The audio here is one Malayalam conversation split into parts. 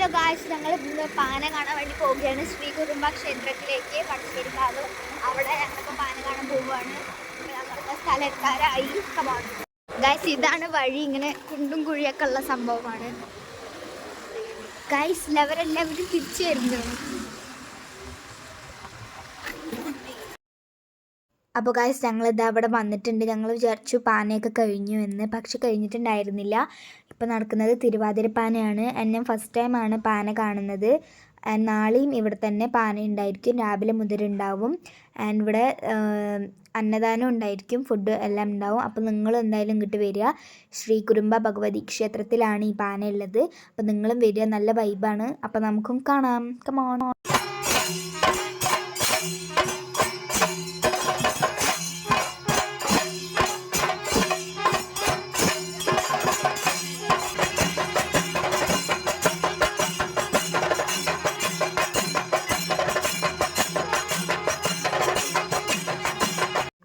ഹലോ ഗായ്സ് ഞങ്ങൾ ഇന്ന് പാന കാണാൻ വേണ്ടി പോവുകയാണ്. ശ്രീ കുറുമ്പ ക്ഷേത്രത്തിലേക്ക് പടശ്ശേരിക്കാവ് അവിടെ ഞങ്ങളിപ്പോൾ പാന കാണാൻ പോവുകയാണ്. ഞങ്ങളുടെ സ്ഥലം എത്താറായി ഗായ്സ് ഇതാണ് വഴി ഇങ്ങനെ കുണ്ടും കുഴിയൊക്കെ ഉള്ള സംഭവമാണ്. ഗായ്സ് ലവരെല്ലാവരും തിരിച്ചു വരുന്നു അപ്പോൾ ഗായ്സ് ഞങ്ങളിത് അവിടെ വന്നിട്ടുണ്ട്. ഞങ്ങൾ വിചാരിച്ചു പാനയൊക്കെ കഴിഞ്ഞു എന്ന്. പക്ഷെ കഴിഞ്ഞിട്ടുണ്ടായിരുന്നില്ല. ഇപ്പോൾ നടക്കുന്നത് തിരുവാതിര പാനയാണ്. എന്നെ ഫസ്റ്റ് ടൈമാണ് പാന കാണുന്നത്. നാളെയും ഇവിടെ തന്നെ പാന ഉണ്ടായിരിക്കും. രാവിലെ മുതൽ ഉണ്ടാവും. ആൻഡ് ഇവിടെ അന്നദാനം ഉണ്ടായിരിക്കും. ഫുഡ് എല്ലാം ഉണ്ടാവും. അപ്പോൾ നിങ്ങൾ എന്തായാലും ഇങ്ങോട്ട് വരിക. ശ്രീ കുരുമ്പ ഭഗവതി ക്ഷേത്രത്തിലാണ് ഈ പാന ഉള്ളത്. അപ്പോൾ നിങ്ങളും വരിക. നല്ല വൈബാണ് അപ്പോൾ നമുക്കും കാണാം. കമോൺ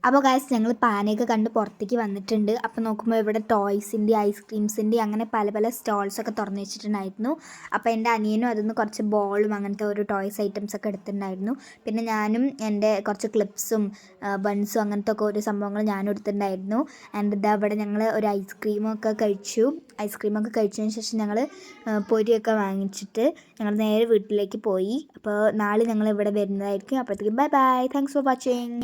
അപ്പോൾ ഗായ്സ് ഞങ്ങൾ പാനയൊക്കെ കണ്ട് പുറത്തേക്ക് വന്നിട്ടുണ്ട്. അപ്പോൾ നോക്കുമ്പോൾ ഇവിടെ ടോയ്സിന്റെ ഐസ്ക്രീംസിന്റെ അങ്ങനെ പല പല സ്റ്റോൾസൊക്കെ തുറന്നു വെച്ചിട്ടുണ്ടായിരുന്നു. അപ്പോൾ എന്റെ അനിയനും അതിൽ നിന്ന് കുറച്ച് ബോളും അങ്ങനത്തെ ഒരു ടോയ്സ് ഐറ്റംസ് ഒക്കെ എടുത്തിട്ടുണ്ടായിരുന്നു. പിന്നെ ഞാനും എന്റെ കുറച്ച് ക്ലിപ്സും ബൺസും അങ്ങനത്തെ ഒക്കെ ഓരോ സംഭവങ്ങൾ ഞാനും എടുത്തിട്ടുണ്ടായിരുന്നു. ആൻഡ് ഇതാ അവിടെ ഞങ്ങൾ ഒരു ഐസ്ക്രീമൊക്കെ കഴിച്ചു. ഐസ്ക്രീമൊക്കെ കഴിച്ചതിന് ശേഷം ഞങ്ങൾ പൊരിയൊക്കെ വാങ്ങിച്ചിട്ട് ഞങ്ങൾ നേരെ വീട്ടിലേക്ക് പോയി. അപ്പോൾ നാളെ ഞങ്ങൾ ഇവിടെ വരുന്നതായിരിക്കും. അപ്പോഴത്തേക്കും bye bye thanks for watching